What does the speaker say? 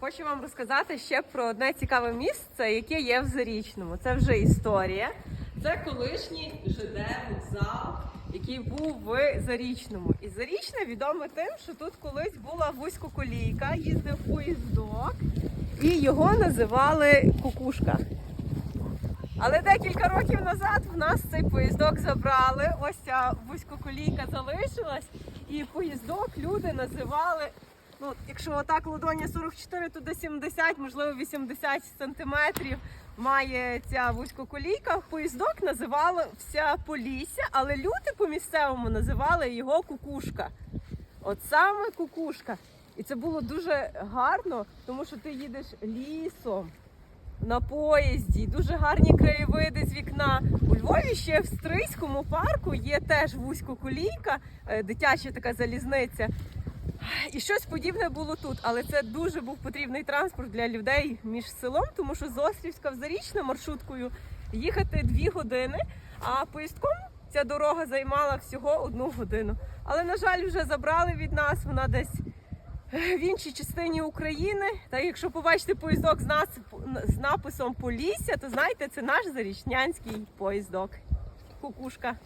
Хочу вам розказати ще про одне цікаве місце, яке є в Зарічному. Це вже історія. Це колишній ЖД вокзал, який був в Зарічному. І Зарічне відоме тим, що тут колись була вузькоколійка, їздив поїздок, і його називали Кукушка. Але декілька років назад в нас цей поїздок забрали. Ось ця вузькоколійка залишилась, і поїздок люди називали. Ну, якщо отак ладоні 44, то до 70, можливо 80 сантиметрів має ця вузькоколійка. Поїздок називали вся Полісся, але люди по місцевому називали його кукушка. От саме кукушка. І це було дуже гарно, тому що ти їдеш лісом на поїзді, дуже гарні краєвиди з вікна. У Львові ще в Стрийському парку є теж вузькоколійка, е, дитяча така залізниця. І щось подібне було тут, але це дуже був потрібний транспорт для людей між селом, тому що з Острівська в Зарічне маршруткою їхати дві години, а поїздком ця дорога займала всього одну годину. Але, на жаль, вже забрали від нас, вона десь в іншій частині України. Та якщо побачите поїздок з, нас, з написом Полісся, то знаєте, це наш зарічнянський поїздок. Кукушка.